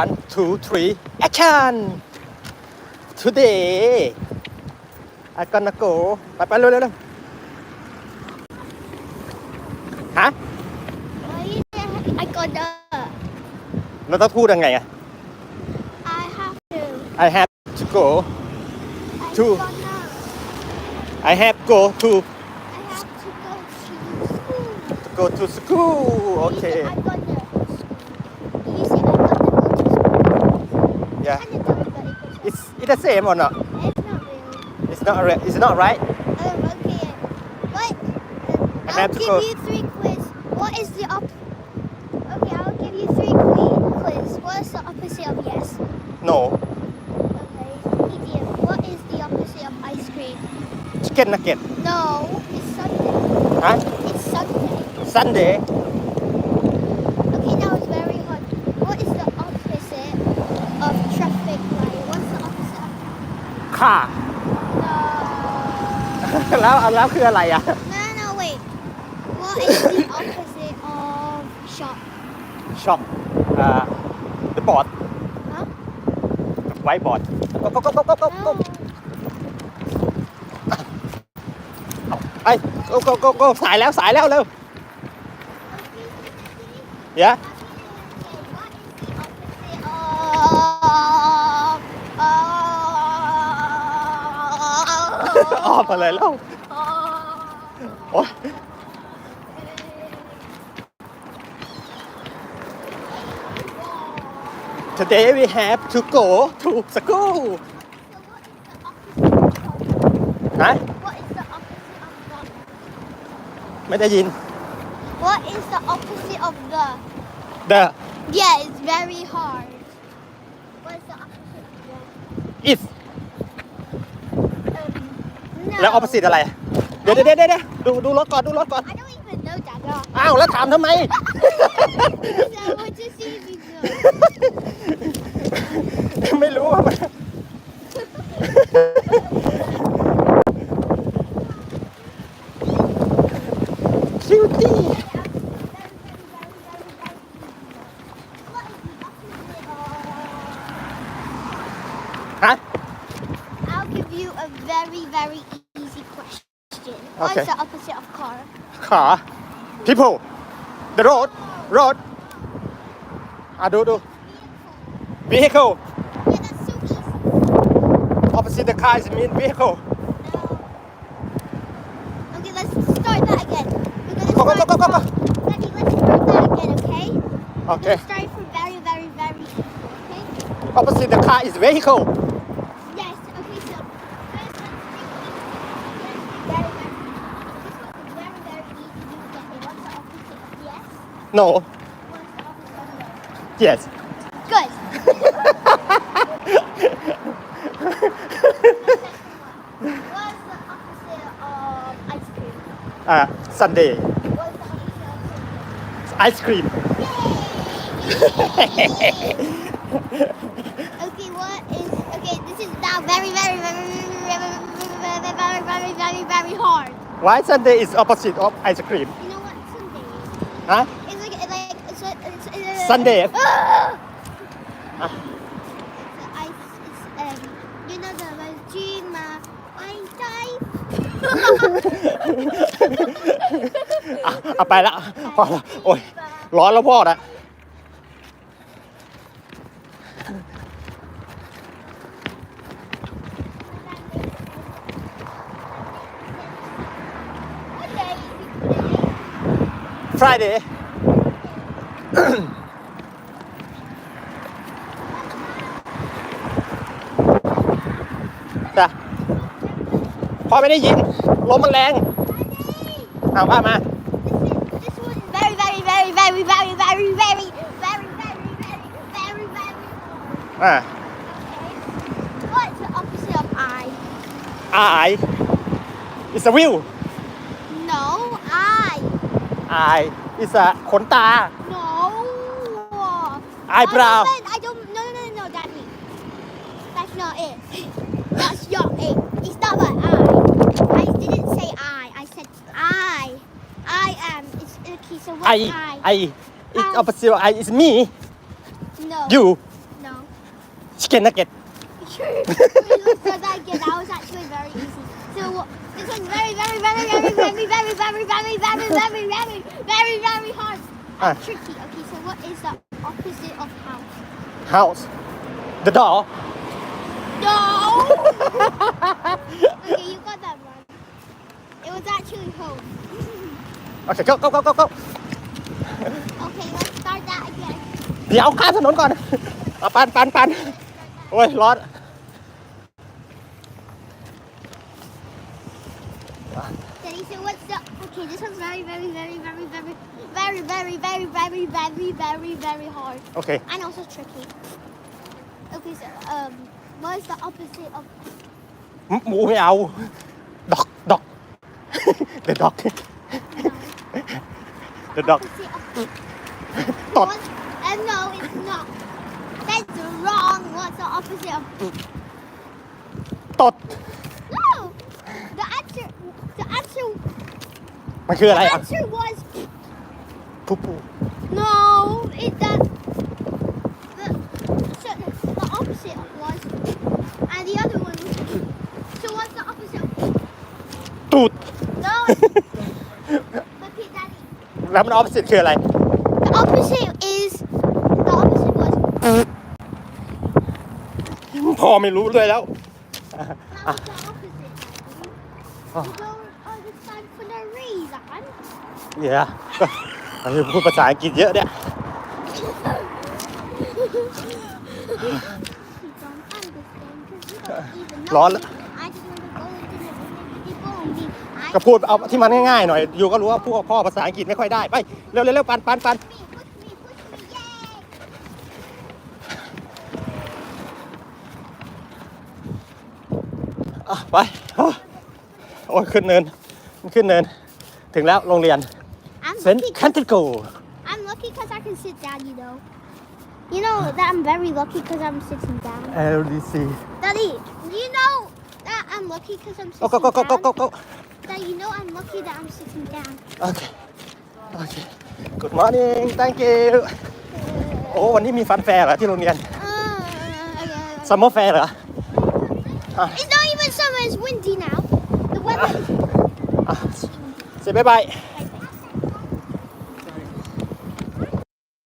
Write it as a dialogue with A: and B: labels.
A: one two three action today I gonna go ไปไปเร็วเร็วเร็วฮะ
B: I got the
A: เราต้องพูดยังไงอะ
B: I have to
A: I have to go
B: I
A: Two.
B: gonna
A: I have go to
B: I have to go to school
A: go to school
B: You
A: okay
B: said I got the The
A: same or not
B: It's not really
A: it's not re- it's not right
B: Um, okay. What?
A: I
B: I'll give
A: go-
B: you three quiz. What is the op? Okay, I'll give you three quiz. What is the opposite of yes?
A: no
B: Okay. Idiot. What is the opposite of ice cream?
A: chicken nugget
B: No, it's Sunday.
A: ฮะ
B: It's Sunday.
A: Sunday ค่ะ แล้วแล้วคืออะไรอะ
B: No no wait What is the opposite of shop
A: ช็อปอ่าบอร์ด
B: huh?
A: ไว้บอดก็ก็ก็ก็ก็ก็
B: No
A: ไอ้ก็ก็ก็ก็สายแล้วสายแล้วเร็วเดี๋
B: ยว yeah.
A: ออกมาเลยแล้วโอ๊ย today we have to go to school ฮะ
B: What is the opposite of the?
A: ไม่ได้ยิน
B: What is the opposite of the?
A: the
B: Yeah, it's very hard. What is the opposite of the?
A: is
B: Um, no.
A: แล้ว opposite อะไรเดี๋ยวเดี๋ยวเดี๋ยวเดี๋ยวดูดูรถก่อนดูรถก่อน
B: I don't even know that. girl.
A: อ้าวแล้วถามทำไม
B: So I want to see if you know.
A: ไม่รู้ว่ามัน คิวตี้
B: Oh,
A: okay.
B: the opposite of car?
A: Car. People. The road. Road. Ah, do do. Vehicle.
B: Yeah, that's so easy.
A: Opposite the car is mean vehicle. No.
B: Okay, let's start that again. We're gonna
A: go,
B: start
A: go, go,
B: go, go. Let's start that again, okay?
A: Okay.
B: Start from very, very, very simple, okay?
A: Opposite the car is vehicle. No. Yes.
B: Good. Ice cream?
A: Uh, Sunday.
B: What's the
A: Ice cream.
B: Okay, what is okay? This is now very, very, very, very, very, very, very, very hard.
A: Why Sunday is opposite of ice cream?
B: You know what Sunday is? Huh?
A: Sunday.
B: Ah!
A: Ah.
B: It's a ice. It's um. You know the Regina ice type.
A: อะเอาไปละพอละโอ้ยร้อนแล้วพ่อนะ
B: Okay.
A: Friday พ่อไม่ได้ยินลมมันแรงเอาว่ามา
B: This one is very, very, very, very, very, very, very, very, very, very, very, very.
A: อ่า
B: What's the opposite of I?
A: eye is a view
B: No, I.
A: eye is a ขนตา
B: No.
A: Eyebrow.
B: I don't, I don't. No, no, no, I I? I it's
A: opposite of I is me
B: No.
A: you No. chicken nugget
B: Sure. so that again, that was actually very easy. So this one's very, very, very, very, very, very, very, very, very, very, very, very, very hard.
A: Ah.
B: Tricky. Okay, so what is the opposite of house?
A: house the door
B: No. okay, you got that wrong. It was actually home.
A: okay go go go go go
B: Okay, let's start that again.
A: เดี๋ยวข้ามถนนก่อนเอาปันปันปันโอ้ยร้อน
B: Daddy, so what's the? Okay, this one's very, very, very, very, very, very, very, very, very, very, very, very hard.
A: โอเค
B: and also tricky. Okay, so um, what is the opposite of
A: หมูไม่เอาดอกดอก the dog the dog
B: opposite of
A: ตด
B: what? Uh, no, it's not. That's wrong. What's the opposite of
A: ตด
B: no? The answer, the answer,
A: มันคืออะไร
B: the
A: อ่ะ
B: answer was
A: ผู้ปู
B: no. It that the so the, the opposite of was, and the other one was. So what's the opposite of
A: ตูด แล้วมันออฟฟิศคืออะไร
B: The opposite is the opposite was
A: พ่อไม่รู้ด้วยแล้ว
B: that was the opposite.
A: Oh.
B: You don't understand for no reason.
A: เดี๋ยวอันนี้พูดภาษาอังกฤษเยอะเนี่ย
B: You don't understand because you don't even know.
A: ร้อนแล้ว
B: I just want to go into the people and be. I
A: ก็พูดเอาที่มันง่ายๆหน่อย อยู่ก็รู้ว่าพวกพ่อภาษาอังกฤษไม่ค่อยได้ไปเร็วๆเร็วๆปันปันปัน
B: push me, push me, push me, yay!
A: อะไปโอ้โอ้ยขึ้นเนินมันขึ้นเนิน ถึงแล้วโรงเรียน
B: I'm
A: เซน
B: lucky.
A: ต์แคนติโก
B: I'm lucky because I can sit down. You know. You know that I'm very lucky because I'm sitting down.
A: LDC
B: Daddy, you know that I'm lucky because I'm
A: โอ้
B: sitting
A: go go go go
B: down.
A: go go
B: That you know I'm lucky that I'm sitting down.
A: โอเคโอเค Good morning thank you โอ้วันนี้มีฟันแฟร์เหรอที่โรงเรียน
B: Uh,
A: Summer Fair เหรอ
B: it's not even summer. It's windy now. The weather.
A: อ่ะเสร็จบ๊ายบาย
B: Bye